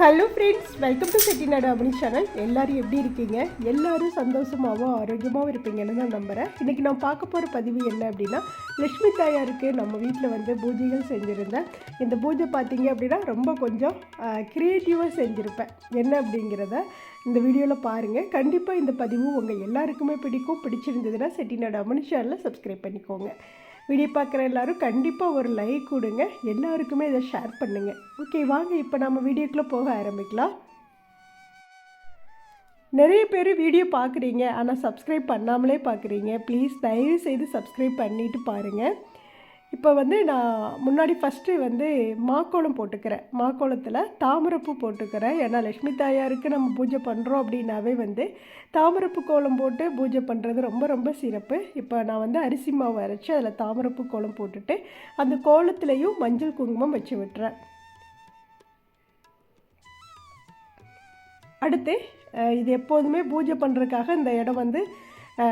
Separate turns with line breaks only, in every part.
Hello friends welcome to Chettinad Amani channel எல்லோரும் எப்படி இருக்கீங்க? எல்லோரும் சந்தோஷமாகவும் ஆரோக்கியமாகவும் இருப்பீங்கன்னு நான் நம்புகிறேன் இன்றைக்கி நான் பார்க்க போகிற பதிவு என்ன அப்படின்னா லக்ஷ்மி தாயாருக்கு நம்ம வீட்டில் வந்து பூஜைகள் செஞ்சுருந்தேன். இந்த பூஜை பார்த்தீங்க அப்படின்னா ரொம்ப கொஞ்சம் க்ரியேட்டிவாக செஞ்சுருப்பேன். என்ன அப்படிங்கிறத இந்த வீடியோவில் பாருங்கள் கண்டிப்பாக இந்த பதிவு உங்கள் எல்லாருக்குமே பிடிக்கும். பிடிச்சிருந்ததுன்னா செட்டிநாடு அமனி சேனலில் சப்ஸ்கிரைப் பண்ணிக்கோங்க. வீடியோ பார்க்குற எல்லோரும் கண்டிப்பாக ஒரு லைக் கொடுங்க. எல்லாருக்குமே இதை ஷேர் பண்ணுங்கள் ஓகே வாங்க இப்போ நம்ம வீடியோக்குள்ளே போக ஆரம்பிக்கலாம். நிறைய பேர் வீடியோ பார்க்குறீங்க ஆனால் சப்ஸ்கிரைப் பண்ணாமலே பார்க்குறீங்க ப்ளீஸ் தயவு செய்து சப்ஸ்கிரைப் பண்ணிவிட்டு பாருங்கள் இப்போ வந்து நான் முன்னாடி ஃபஸ்ட்டு வந்து மாக்கோளம் போட்டுக்கிறேன். மாக்கோளத்தில் தாமரப்பூ போட்டுக்கிறேன். ஏன்னா லக்ஷ்மி தாயாருக்கு நம்ம பூஜை பண்ணுறோம் அப்படின்னாவே வந்து தாமரப்பூ கோலம் போட்டு பூஜை பண்ணுறது ரொம்ப ரொம்ப சிறப்பு. இப்போ நான் வந்து அரிசி மாவு அரைச்சி அதில் தாமரப்பூ கோலம் போட்டுட்டு அந்த கோலத்துலேயும் மஞ்சள் குங்குமம் வச்சு விட்டுறேன். அடுத்து இது எப்போதுமே பூஜை பண்ணுறதுக்காக இந்த இடம் வந்து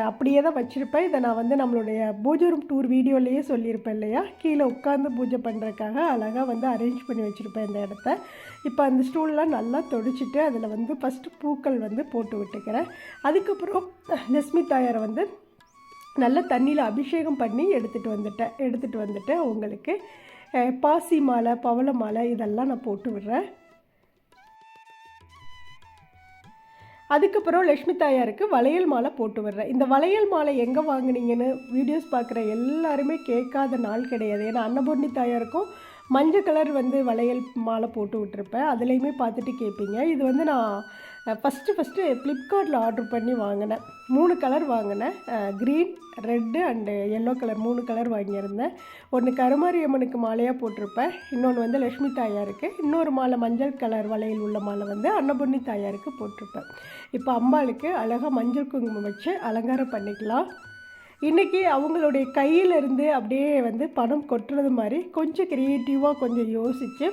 அப்படியே தான் வச்சுருப்பேன். இதை நான் வந்து நம்மளுடைய பூஜை ரூம் டூர் வீடியோலேயே சொல்லியிருப்பேன் இல்லையா? கீழே உட்காந்து பூஜை பண்ணுறதுக்காக அழகாக வந்து அரேஞ்ச் பண்ணி வச்சுருப்பேன் இந்த இடத்த. இப்போ அந்த ஸ்டூல்லாம் நல்லா தொடிச்சிட்டு அதில் வந்து ஃபஸ்ட்டு பூக்கள் வந்து போட்டு விட்டுக்கிறேன். அதுக்கப்புறம் லட்சுமி தாயாரை வந்து நல்ல தண்ணியில் அபிஷேகம் பண்ணி எடுத்துகிட்டு வந்துட்டேன். எடுத்துகிட்டு வந்துட்டு அவங்களுக்கு பாசி மாலை பவள மாலை இதெல்லாம் நான் போட்டு விடுறேன். அதுக்கப்புறம் லக்ஷ்மி தாயாருக்கு வளையல் மாலை போட்டு விடுறேன் இந்த வளையல் மாலை எங்கே வாங்குனீங்கன்னு வீடியோஸ் பார்க்குற எல்லாருமே கேட்காத நாள் கிடையாது. ஏன்னா அன்னபூர்ணி தாயாருக்கும் மஞ்சள் கலர் வந்து வளையல் மாலை போட்டு விட்டுருப்பேன். அதுலேயுமே பார்த்துட்டு கேட்பீங்க. இது வந்து நான் ஃபஸ்ட்டு ஃபஸ்ட்டு ஃப்ளிப்கார்ட்டில் ஆர்டர் பண்ணி வாங்கினேன். மூணு கலர் வாங்கினேன். Green red and yellow colour மூணு கலர் வாங்கியிருந்தேன். ஒன்று கருமாரி அம்மனுக்கு மாலையாக போட்டிருப்பேன். இன்னொன்று வந்து லக்ஷ்மி தாயாருக்கு. இன்னொரு மாலை மஞ்சள் கலர் வலையில் உள்ள மாலை வந்து அன்னபூர்ணி தாயாருக்கு போட்டிருப்பேன். இப்போ அம்பாளுக்கு அழகாக மஞ்சள் குங்குமம் வச்சு அலங்காரம் பண்ணிக்கலாம். இன்றைக்கி அவங்களுடைய கையிலிருந்து அப்படியே வந்து பணம் கொட்டுறது மாதிரி கொஞ்சம் க்ரியேட்டிவாக கொஞ்சம் யோசித்து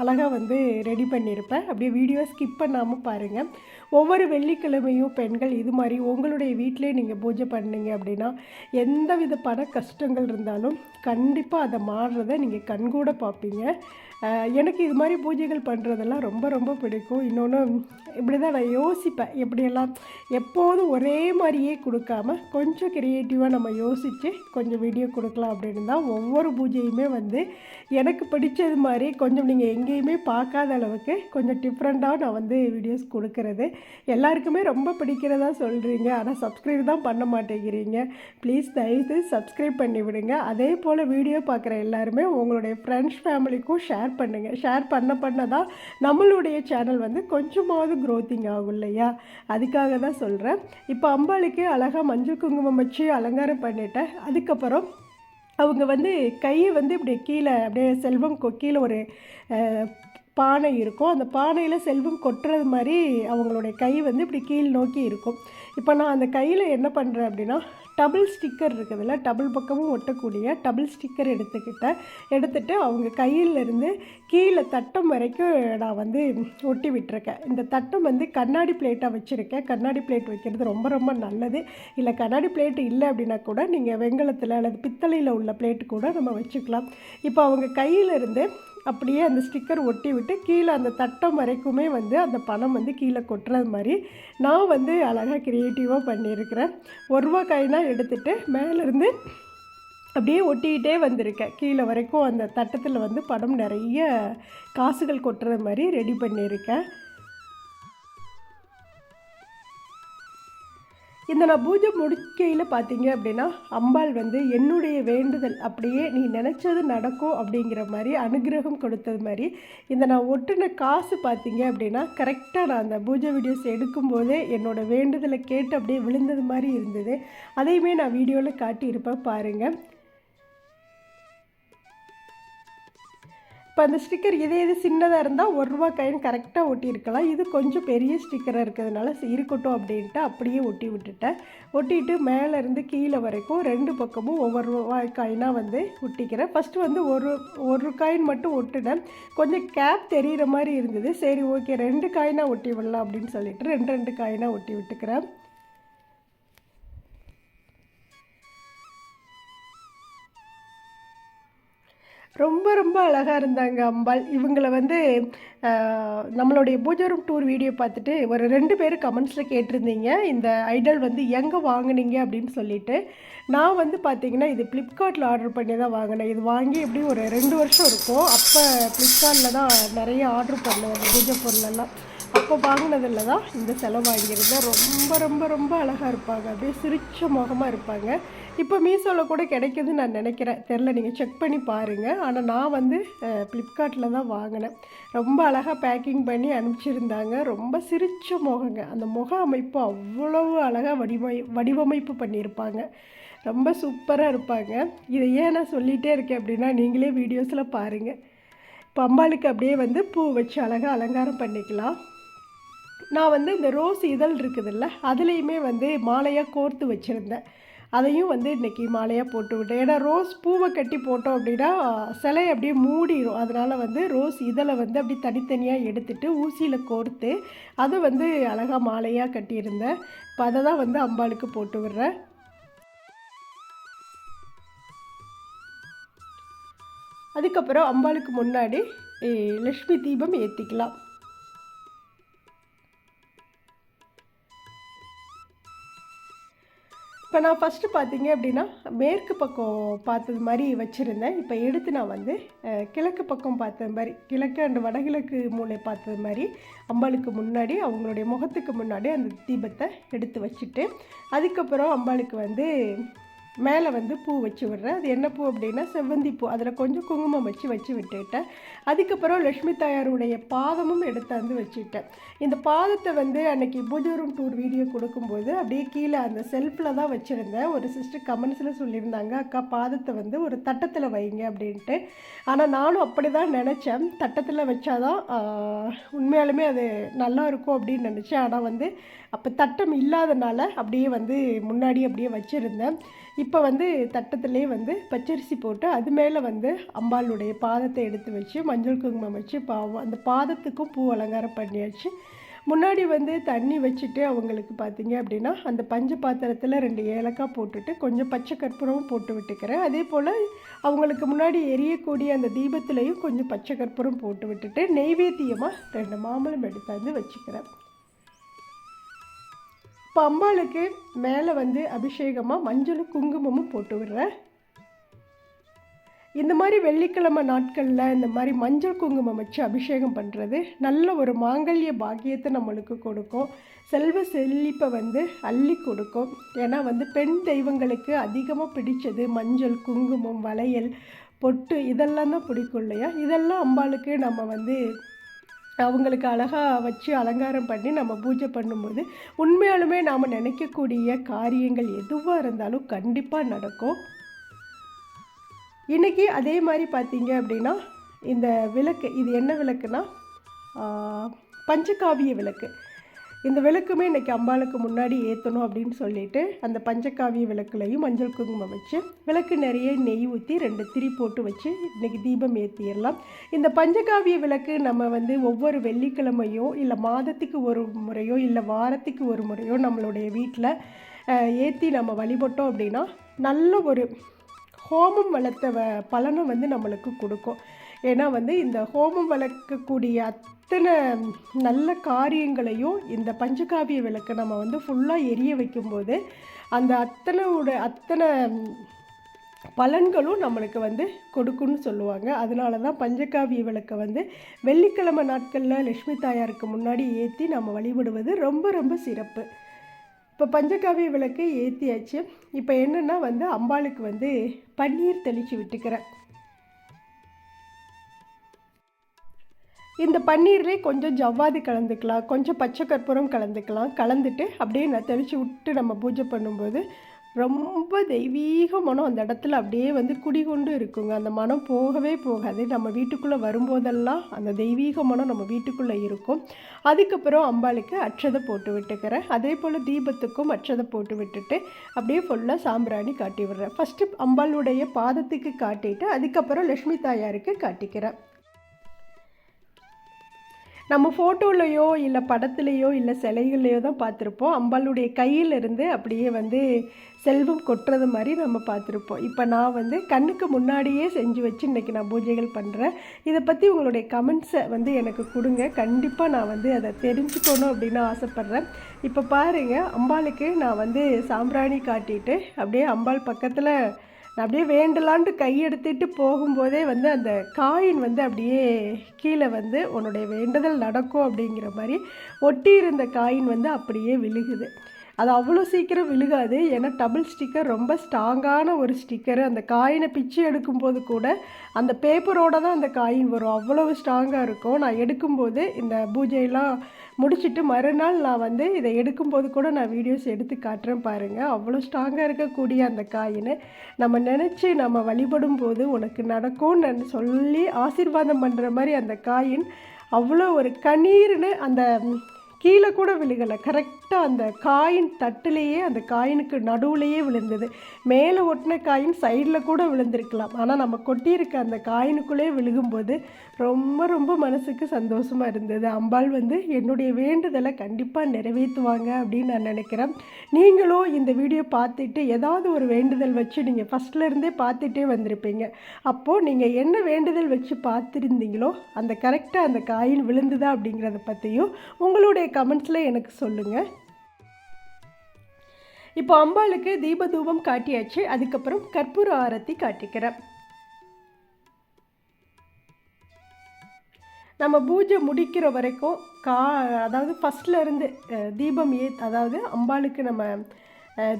அழகாக வந்து ரெடி பண்ணியிருப்பேன் அப்படியே வீடியோ ஸ்கிப் பண்ணாமல் பாருங்கள் ஒவ்வொரு வெள்ளிக்கிழமையும் பெண்கள் இது மாதிரி உங்களுடைய வீட்டிலே நீங்கள் பூஜை பண்ணீங்க அப்படின்னா எந்த வித பண கஷ்டங்கள் இருந்தாலும் கண்டிப்பாக அதை மாறுறதை நீங்கள் கண்கூட பார்ப்பீங்க. எனக்கு இது மாதிரி பூஜைகள் பண்ணுறதெல்லாம் ரொம்ப ரொம்ப பிடிக்கும். இன்னொன்று இப்படி தான் நான் யோசிப்பேன். எப்படியெல்லாம் எப்போதும் ஒரே மாதிரியே கொடுக்காம கொஞ்சம் க்ரியேட்டிவாக நம்ம யோசித்து கொஞ்சம் வீடியோ கொடுக்கலாம் அப்படின்னு தான் ஒவ்வொரு பூஜையுமே வந்து எனக்கு பிடிச்சது மாதிரி கொஞ்சம் நீங்கள் எங்கேயுமே பார்க்காத அளவுக்கு கொஞ்சம் டிஃப்ரெண்ட்டாக நான் வந்து வீடியோஸ் கொடுக்கறது. எல்லாருக்குமே ரொம்ப பிடிக்கிறதா சொல்கிறீங்க ஆனால் சப்ஸ்கிரைப் தான் பண்ண மாட்டேங்கிறீங்க. ப்ளீஸ் தயவுசெய்து சப்ஸ்கிரைப் பண்ணி விடுங்க. அதே போல் வீடியோ பார்க்குற எல்லாருமே உங்களுடைய ஃப்ரெண்ட்ஸ் ஃபேமிலிக்கும் ஷேர் பண்ணுங்கள் ஷேர் பண்ண பண்ண தான் நம்மளுடைய சேனல் வந்து கொஞ்சமாவது க்ரோத்திங் ஆகும் இல்லையா? அதுக்காக தான் சொல்கிறேன் இப்போ அம்பாளுக்கு அழகாக மஞ்சள் குங்குமம் வச்சு அலங்காரம் பண்ணிட்டேன். அதுக்கப்புறம் அவங்க வந்து கையை வந்து இப்படி கீழே அப்படியே செல்வம் கீழே ஒரு பானை இருக்கும். அந்த பானையில் செல்வம் கொட்டுறது மாதிரி அவங்களுடைய கை வந்து இப்படி கீழ் நோக்கி இருக்கும். இப்போ நான் அந்த கையில் என்ன பண்ணுறேன் அப்படின்னா டபுள் ஸ்டிக்கர் இருக்குதுல்ல டபுள் பக்கமும் ஒட்டக்கூடிய டபுள் ஸ்டிக்கர் எடுத்துக்கிட்டேன் எடுத்துட்டு அவங்க கையிலேருந்து கீழே தட்டம் வரைக்கும் நான் வந்து ஒட்டி விட்டுருக்கேன். இந்த தட்டம் வந்து கண்ணாடி பிளேட்டாக வச்சுருக்கேன். கண்ணாடி பிளேட் வைக்கிறது ரொம்ப ரொம்ப நல்லது. இல்லை கண்ணாடி பிளேட் இல்லை அப்படின்னா கூட நீங்கள் வெங்கலத்தில் அல்லது பித்தளையில் உள்ள பிளேட்டு கூட நம்ம வச்சுக்கலாம். இப்போ அவங்க கையிலேருந்து அப்படியே அந்த ஸ்டிக்கர் ஒட்டி விட்டு கீழே அந்த தட்டம் வரைக்குமே வந்து அந்த பணம் வந்து கீழே கொட்டுறது மாதிரி நான் வந்து அழகாக க்ரியேட்டிவாக பண்ணியிருக்கிறேன். ஒரு ரூபா காயினாக எடுத்துகிட்டு மேலேருந்து அப்படியே ஒட்டிக்கிட்டே வந்திருக்கேன். கீழே வரைக்கும் அந்த தட்டத்தில் வந்து பணம் நிறைய காசுகள் கொட்டுறது மாதிரி ரெடி பண்ணியிருக்கேன். இந்த நான் பூஜை முடிக்கையில் பார்த்தீங்க அப்படின்னா அம்பாள் வந்து என்னுடைய வேண்டுதல் அப்படியே நீ நினச்சது நடக்கும் அப்படிங்கிற மாதிரி அனுகிரகம் கொடுத்தது மாதிரி இந்த நான் ஒட்டுன காசு பார்த்தீங்க அப்படின்னா கரெக்டாக நான் அந்த பூஜை வீடியோஸ் எடுக்கும்போதே என்னோட வேண்டுதலை கேட்டு அப்படியே விழுந்தது மாதிரி இருந்தது. அதையுமே நான் வீடியோவில் காட்டியிருப்பேன் பாருங்கள் இப்போ அந்த ஸ்டிக்கர் இதே இது சின்னதாக இருந்தால் ஒரு ரூபா காயின் கரெக்டாக ஒட்டியிருக்கலாம். இது கொஞ்சம் பெரிய ஸ்டிக்கராக இருக்கிறதுனால இருக்கட்டும் அப்படின்ட்டு அப்படியே ஒட்டி விட்டுட்டேன். ஒட்டிட்டு மேலேருந்து கீழே வரைக்கும் ரெண்டு பக்கமும் ஒவ்வொரு ரூபாய் காயினாக வந்து ஒட்டிக்கிறேன். ஃபஸ்ட்டு வந்து ஒரு ஒரு காயின் மட்டும் ஒட்டினேன். கொஞ்சம் கேப் தெரிகிற மாதிரி இருந்தது. சரி ஓகே ரெண்டு காயினாக ஒட்டி விடலாம் அப்படின்னு சொல்லிட்டு ரெண்டு ரெண்டு காயினாக ஒட்டி விட்டுக்கிறேன். ரொம்ப ரொம்ப அழகாக இருந்தாங்க அம்பாள். இவங்களை வந்து நம்மளுடைய பூஜை ரூம் டூர் வீடியோ பார்த்துட்டு ஒரு ரெண்டு பேர் கமெண்ட்ஸில் கேட்டிருந்தீங்க. இந்த ஐடல் வந்து எங்கே வாங்குனீங்க அப்படின்னு சொல்லிட்டு நான் வந்து பார்த்தீங்கன்னா இது ஃப்ளிப்கார்ட்டில் ஆர்டர் பண்ணி தான் வாங்கினேன். இது வாங்கி எப்படியும் ஒரு ரெண்டு வருஷம் இருக்கும். அப்போ ஃப்ளிப்கார்ட்டில் தான் நிறைய ஆர்டர் பண்ணுவேன் அந்த பூஜை பொருளெல்லாம். அப்போ வாங்கினதில் தான் இந்த செலவாகியிருந்தேன் ரொம்ப ரொம்ப ரொம்ப அழகாக இருப்பாங்க. அப்படியே சிரிச்ச முகமாக இருப்பாங்க. இப்போ மீஷோவில் கூட கிடைக்குதுன்னு நான் நினைக்கிறேன். தெரில நீங்கள் செக் பண்ணி பாருங்கள் ஆனால் நான் வந்து ஃப்ளிப்கார்ட்டில் தான் வாங்கினேன். ரொம்ப அழகாக பேக்கிங் பண்ணி அனுப்பிச்சிருந்தாங்க. ரொம்ப சிரித்த முகங்க. அந்த முக அமைப்பு அவ்வளவு அழகாக வடிவமை வடிவமைப்பு பண்ணியிருப்பாங்க. ரொம்ப சூப்பராக இருப்பாங்க. இதை ஏன் நான் சொல்லிகிட்டே இருக்கேன் அப்படின்னா நீங்களே வீடியோஸில் பாருங்கள் இப்போ அம்பாளுக்கு அப்படியே வந்து பூ வச்சு அழகாக அலங்காரம் பண்ணிக்கலாம். நான் வந்து இந்த ரோஸ் இதழ் இருக்குதுல்ல அதுலேயுமே வந்து மாலையாக கோர்த்து வச்சுருந்தேன். அதையும் வந்து இன்றைக்கி மாலையாக போட்டு விட்டேன் ஏன்னா ரோஸ் பூவை கட்டி போட்டோம் அப்படின்னா சிலை அப்படியே மூடிடும் அதனால் வந்து ரோஸ் இதழை வந்து அப்படி தனித்தனியாக எடுத்துட்டு ஊசியில் கோர்த்து அதை வந்து அழகாக மாலையாக கட்டியிருந்தேன். இப்போ அதை தான் வந்து அம்பாளுக்கு போட்டு விடுறேன். அதுக்கப்புறம் அம்பாளுக்கு முன்னாடி லக்ஷ்மி தீபம் ஏற்றிக்கலாம் இப்போ நான் ஃபஸ்ட்டு பார்த்தீங்க அப்படின்னா மேற்கு பக்கம் பார்த்தது மாதிரி வச்சுருந்தேன். இப்போ எடுத்து நான் வந்து கிழக்கு பக்கம் பார்த்தது மாதிரி கிழக்கு அண்ட் வடகிழக்கு மூளை பார்த்தது மாதிரி அம்பாளுக்கு முன்னாடி அவங்களுடைய முகத்துக்கு முன்னாடி அந்த தீபத்தை எடுத்து வச்சுட்டு அதுக்கப்புறம் அம்பாளுக்கு வந்து மேலே வந்து பூ வச்சு விடுறேன். அது என்ன பூ அப்படின்னா செவ்வந்தி பூ. அதில் கொஞ்சம் குங்குமம் வச்சு வச்சு விட்டுட்டேன். அதுக்கப்புறம் லக்ஷ்மி தாயாருடைய பாதமும் எடுத்தாந்து வச்சுட்டேன். இந்த பாதத்தை வந்து அன்றைக்கி பூஜை ரூம் டூர் வீடியோ கொடுக்கும்போது அப்படியே கீழே அந்த செல்ஃபில் தான் வச்சுருந்தேன். ஒரு சிஸ்டர் கமெண்ட்ஸில் சொல்லியிருந்தாங்க அக்கா பாதத்தை வந்து ஒரு தட்டத்தில் வைங்க அப்படின்ட்டு. ஆனால் நானும் அப்படி தான் நினச்சேன். தட்டத்தில் வச்சாதான் உண்மையாலுமே அது நல்லா இருக்கும் அப்படின்னு நினச்சேன். ஆனால் வந்து அப்போ தட்டம் இல்லாதனால அப்படியே வந்து முன்னாடி அப்படியே வச்சுருந்தேன். இப்போ வந்து தட்டத்துலேயே வந்து பச்சரிசி போட்டு அது மேலே வந்து அம்பாளுடைய பாதத்தை எடுத்து வச்சு மஞ்சள் குங்குமம் வச்சு பாவம் அந்த பாதத்துக்கும் பூ அலங்காரம் பண்ணியாச்சு. முன்னாடி வந்து தண்ணி வச்சுட்டு அவங்களுக்கு பார்த்தீங்க அப்படின்னா அந்த பஞ்ச பாத்திரத்தில் ரெண்டு ஏலக்காய் போட்டுட்டு கொஞ்சம் பச்சை கற்பூரமும் போட்டு விட்டுக்கிறேன். அதே போல் அவங்களுக்கு முன்னாடி எரியக்கூடிய அந்த தீபத்துலேயும் கொஞ்சம் பச்சை கற்பூரம் போட்டு விட்டுட்டு நெய்வேத்தியமாக ரெண்டு மாம்பழம் எடுத்தாந்து வச்சுக்கிறேன். இப்போ அம்பாளுக்கு மேலே வந்து அபிஷேகமாக மஞ்சளும் குங்குமமும் போட்டு விடுறேன். இந்த மாதிரி வெள்ளிக்கிழமை நாட்களில் இந்த மாதிரி மஞ்சள் குங்குமம் வச்சு அபிஷேகம் பண்ணுறது நல்ல ஒரு மாங்கல்ய பாக்கியத்தை நம்மளுக்கு கொடுக்கும். செல்வ செழிப்பை வந்து அள்ளி கொடுக்கும். ஏன்னா வந்து பெண் தெய்வங்களுக்கு அதிகமாக பிடிச்சது மஞ்சள் குங்குமம் வளையல் பொட்டு இதெல்லாம் தான் பிடிக்கும் இல்லையா? இதெல்லாம் அம்பாளுக்கு நம்ம வந்து அவங்களுக்கு அழகாக வச்சு அலங்காரம் பண்ணி நம்ம பூஜை பண்ணும்போது உண்மையாலுமே நாம் நினைக்கக்கூடிய காரியங்கள் எதுவாக இருந்தாலும் கண்டிப்பாக நடக்கும். இன்றைக்கி அதே மாதிரி பார்த்தீங்க அப்படின்னா இந்த விளக்கு இது என்ன விளக்குனா பஞ்சகாவிய விளக்கு. இந்த விளக்குமே இன்றைக்கி அம்பாளுக்கு முன்னாடி ஏற்றணும் அப்படின்னு சொல்லிட்டு அந்த பஞ்சகாவிய விளக்குலையும் மஞ்சள் குங்குமம் வச்சு விளக்கு நிறைய நெய் ஊற்றி ரெண்டு திரி போட்டு வச்சு இன்றைக்கி தீபம் ஏற்றிடலாம் இந்த பஞ்சகாவிய விளக்கு நம்ம வந்து ஒவ்வொரு வெள்ளிக்கிழமையோ இல்லை மாதத்துக்கு ஒரு முறையோ இல்லை வாரத்துக்கு ஒரு முறையோ நம்மளுடைய வீட்டில் ஏற்றி நம்ம வழிபட்டோம் அப்படின்னா நல்ல ஒரு ஹோமம் வளர்த்த வ வந்து நம்மளுக்கு கொடுக்கும். ஏன்னா வந்து இந்த ஹோமம் வளர்க்கக்கூடிய அத்தனை நல்ல காரியங்களையும் இந்த பஞ்சகாவிய விளக்கை நம்ம வந்து ஃபுல்லாக எரிய வைக்கும்போது அந்த அத்தனையோட அத்தனை பலன்களும் நம்மளுக்கு வந்து கொடுக்குன்னு சொல்லுவாங்க. அதனால தான் பஞ்சகாவிய விளக்கை வந்து வெள்ளிக்கிழமை நாட்களில் லக்ஷ்மி தாயாருக்கு முன்னாடி ஏற்றி நம்ம வழிபடுவது ரொம்ப ரொம்ப சிறப்பு. இப்போ பஞ்சகாவிய விளக்கு ஏற்றியாச்சு இப்போ என்னென்னா வந்து அம்பாளுக்கு வந்து பன்னீர் தெளித்து விட்டுக்கிறேன். இந்த பன்னீர்லேயே கொஞ்சம் ஜவ்வாது கலந்துக்கலாம் கொஞ்சம் பச்சை கற்பூரம் கலந்துக்கலாம். கலந்துட்டு அப்படியே நான் தெளித்து விட்டு நம்ம பூஜை பண்ணும்போது ரொம்ப தெய்வீக மனம் அந்த இடத்துல அப்படியே வந்து குடிகொண்டு இருக்குங்க. அந்த மனம் போகவே போகாது. நம்ம வீட்டுக்குள்ளே வரும்போதெல்லாம் அந்த தெய்வீக மனம் நம்ம வீட்டுக்குள்ளே இருக்கும். அதுக்கப்புறம் அம்பாளுக்கு அட்சதை போட்டு விட்டுக்கிறேன். அதே போல் தீபத்துக்கும் அட்சதை போட்டு விட்டுட்டு அப்படியே ஃபுல்லாக சாம்பிராணி காட்டி விடுறேன். ஃபஸ்ட்டு அம்பாளுடைய பாதத்துக்கு காட்டிட்டு அதுக்கப்புறம் லக்ஷ்மி தாயாருக்கு காட்டிக்கிறேன். நம்ம ஃபோட்டோலையோ இல்லை படத்துலையோ இல்லை சிலைகள்லையோ தான் பார்த்துருப்போம். அம்பாளுடைய கையிலிருந்து அப்படியே வந்து செல்வம் கொட்டுறது மாதிரி நம்ம பார்த்துருப்போம். இப்போ நான் வந்து கண்ணுக்கு முன்னாடியே செஞ்சு வச்சு இன்றைக்கி நான் பூஜைகள் பண்ணுறேன் இதை பற்றி உங்களுடைய கமெண்ட்ஸை வந்து எனக்கு கொடுங்க. கண்டிப்பாக நான் வந்து அதை தெரிஞ்சுக்கணும் அப்படின்னு ஆசைப்பட்றேன். இப்போ பாருங்கள் அம்பாளுக்கு நான் வந்து சாம்பிராணி காட்டிட்டு அப்படியே அம்பாள் பக்கத்தில் நான் அப்படியே வேண்டலான்ட்டு கையெடுத்துட்டு போகும்போதே வந்து அந்த காயின் வந்து அப்படியே கீழே வந்து உன்னுடைய வேண்டுதல் நடக்கும் அப்படிங்கிற மாதிரி ஒட்டி இருந்த காயின் வந்து அப்படியே விழுகுது. அது அவ்வளோ சீக்கிரம் விழுகாது. ஏன்னா டபுள் ஸ்டிக்கர் ரொம்ப ஸ்ட்ராங்கான ஒரு ஸ்டிக்கரு அந்த காயினை பிச்சு எடுக்கும்போது கூட அந்த பேப்பரோட தான் அந்த காயின் வரும். அவ்வளவு ஸ்ட்ராங்காக இருக்கும். நான் எடுக்கும்போது இந்த பூஜையெல்லாம் முடிச்சுட்டு மறுநாள் நான் வந்து இதை எடுக்கும்போது கூட நான் வீடியோஸ் எடுத்து காட்டுறேன் பாருங்கள் அவ்வளோ ஸ்ட்ராங்காக இருக்கக்கூடிய அந்த காயின்னு நம்ம நினச்சி நம்ம வழிபடும் போது உனக்கு நடக்கும்னு சொல்லி ஆசீர்வாதம் பண்ணுற மாதிரி அந்த காயின் அவ்வளோ ஒரு கண்ணீர்னு அந்த கீழே கூட விழுகலை. கரெக்டாக அந்த காயின் தட்டுலேயே அந்த காயினுக்கு நடுவுலையே விழுந்தது. மேலே ஒட்டின காயின் சைடில் கூட விழுந்திருக்கலாம். ஆனால் நம்ம கொட்டியிருக்க அந்த காயினுக்குள்ளே விழுகும்போது ரொம்ப ரொம்ப மனசுக்கு சந்தோஷமாக இருந்தது. அம்பாள் வந்து என்னுடைய வேண்டுதலை கண்டிப்பாக நிறைவேற்றுவாங்க அப்படின்னு நான் நினைக்கிறேன். நீங்களும் இந்த வீடியோ பார்த்துட்டு ஏதாவது ஒரு வேண்டுதல் வச்சு நீங்கள் ஃபஸ்ட்லேருந்தே பார்த்துட்டே வந்திருப்பீங்க. அப்போது நீங்கள் என்ன வேண்டுதல் வச்சு பார்த்துருந்தீங்களோ அந்த கரெக்டாக அந்த காயின் விழுந்துதா அப்படிங்கிறத பற்றியும் உங்களுடைய கமெண்ட்ஸில் எனக்கு சொல்லுங்கள் இப்போ அம்பாளுக்கு தீபதூபம் காட்டியாச்சு. அதுக்கப்புறம் கற்பூர ஆரத்தி காட்டிக்கிறேன். நம்ம பூஜை முடிக்கிற வரைக்கும் கா அதாவது ஃபஸ்ட்லேருந்து தீபம் ஏ அதாவது அம்பாளுக்கு நம்ம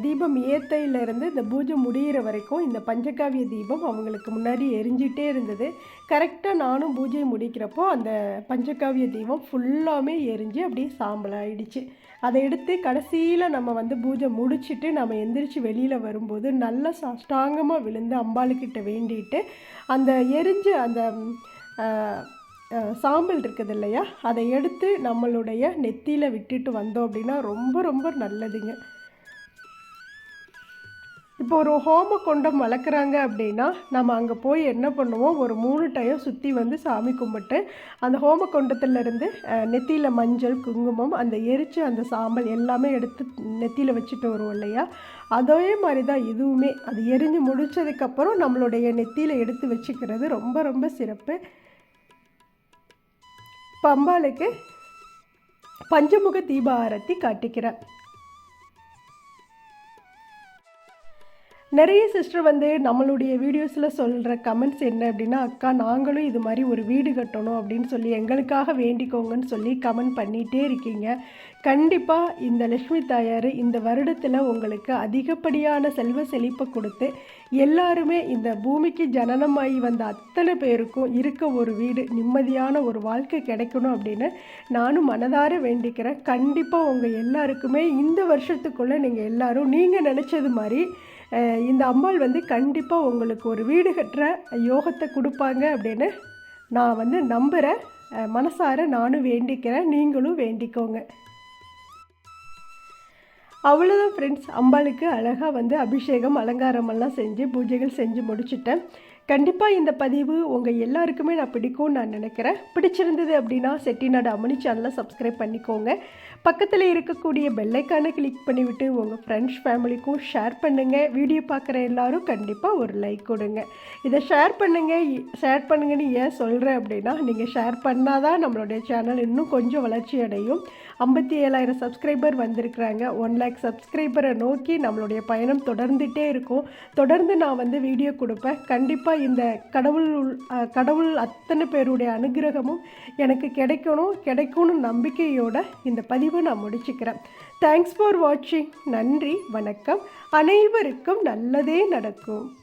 தீபம் ஏத்தையிலேருந்து இந்த பூஜை முடிகிற வரைக்கும் இந்த பஞ்சகாவிய தீபம் அவங்களுக்கு முன்னாடி எரிஞ்சிட்டே இருந்தது. கரெக்டாக நானும் பூஜை முடிக்கிறப்போ அந்த பஞ்சகாவிய தீபம் ஃபுல்லாமே எரிஞ்சு அப்படியே சாம்பல் ஆயிடுச்சு அதை எடுத்து கடைசியில் நம்ம வந்து பூஜை முடிச்சுட்டு நம்ம எந்திரிச்சு வெளியில் வரும்போது நல்ல ஸ்ட்ராங்கமாக விழுந்து அம்பாளுக்கிட்ட வேண்டிட்டு அந்த எரிஞ்ச அந்த சாம்பல் இருக்குது இல்லையா? அதை எடுத்து நம்மளுடைய நெத்தியில் விட்டுட்டு வந்தோம் அப்படின்னா ரொம்ப ரொம்ப நல்லதுங்க. இப்போ ஒரு ஹோம கொண்டம் வளர்க்குறாங்க அப்படின்னா நம்ம அங்கே போய் என்ன பண்ணுவோம்? ஒரு மூணு டயம் சுற்றி வந்து சாமி கும்பிட்டு அந்த ஹோம கொண்டத்துலேருந்து நெத்தியில் மஞ்சள் குங்குமம் அந்த எரிச்சு அந்த சாம்பல் எல்லாமே எடுத்து நெத்தியில் வச்சுட்டு வருவோம் இல்லையா? அதே மாதிரி தான் இதுவுமே அது எரிஞ்சு முடிச்சதுக்கப்புறம் நம்மளுடைய நெத்தியில் எடுத்து வச்சுக்கிறது ரொம்ப ரொம்ப சிறப்பு. பம்பாளுக்கு பஞ்சமுக தீப ஆரத்தி காட்டிக்கிறேன் நிறைய சிஸ்டர் வந்து நம்மளுடைய வீடியோஸில் சொல்கிற கமெண்ட்ஸ் என்ன அப்படின்னா அக்கா நாங்களும் இது மாதிரி ஒரு வீடு கட்டணும் அப்படின்னு சொல்லி எங்களுக்காக வேண்டிக்கோங்கன்னு சொல்லி கமெண்ட் பண்ணிகிட்டே இருக்கீங்க. கண்டிப்பாக இந்த லக்ஷ்மி தாயார் இந்த வருடத்தில் உங்களுக்கு அதிகப்படியான செல்வ செழிப்பை கொடுத்து எல்லாருமே இந்த பூமிக்கு ஜனனமாகி வந்த அத்தனை பேருக்கும் இருக்க ஒரு வீடு நிம்மதியான ஒரு வாழ்க்கை கிடைக்கணும் அப்படின்னு நானும் மனதார வேண்டிக்கிறேன். கண்டிப்பாக உங்கள் எல்லாருக்குமே இந்த வருஷத்துக்குள்ளே நீங்கள் எல்லோரும் நீங்கள் நினச்சது மாதிரி இந்த அம்பாள் வந்து கண்டிப்பாக உங்களுக்கு ஒரு வீடு கட்டுற யோகத்தை கொடுப்பாங்க அப்படின்னு நான் வந்து நம்புகிறேன் மனசார நானும் வேண்டிக்கிறேன் நீங்களும் வேண்டிக்கோங்க. அவ்வளோதான் ஃப்ரெண்ட்ஸ் அம்பாளுக்கு அழகாக வந்து அபிஷேகம் அலங்காரமெல்லாம் செஞ்சு பூஜைகள் செஞ்சு முடிச்சிட்டேன். கண்டிப்பாக இந்த பதிவு உங்கள் எல்லாருக்குமே நான் பிடிக்கும்னு நான் நினைக்கிறேன். பிடிச்சிருந்தது அப்படின்னா செட்டிநாடு அம்மணி சேனலை சப்ஸ்கிரைப் பண்ணிக்கோங்க. பக்கத்தில் இருக்கக்கூடிய பெல்லைக்கானை கிளிக் பண்ணிவிட்டு உங்கள் ஃப்ரெண்ட்ஸ் ஃபேமிலிக்கும் ஷேர் பண்ணுங்கள் வீடியோ பார்க்குற எல்லாரும் கண்டிப்பாக ஒரு லைக் கொடுங்க. இதை ஷேர் பண்ணுங்கள் ஷேர் பண்ணுங்கன்னு ஏன் சொல்கிறேன் அப்படின்னா நீங்கள் ஷேர் பண்ணால் தான் நம்மளுடைய சேனல் இன்னும் கொஞ்சம் வளர்ச்சி அடையும். ஐம்பத்தி ஏழாயிரம் சப்ஸ்கிரைபர் வந்திருக்கிறாங்க ஒன் லேக் சப்ஸ்கிரைபரை நோக்கி நம்மளுடைய பயணம் தொடர்ந்துகிட்டே இருக்கும். தொடர்ந்து நான் வந்து வீடியோ கொடுப்பேன். கண்டிப்பாக இந்த கடவுள் உள்- கடவுள் அத்தனை பேருடைய அனுகிரகமும் எனக்கு கிடைக்கணும். கிடைக்கும்னு நம்பிக்கையோட இந்த பதிவை நான் முடிச்சுக்கிறேன். தேங்க்ஸ் ஃபார் வாட்சிங் நன்றி வணக்கம். அனைவருக்கும் நல்லதே நடக்கும்.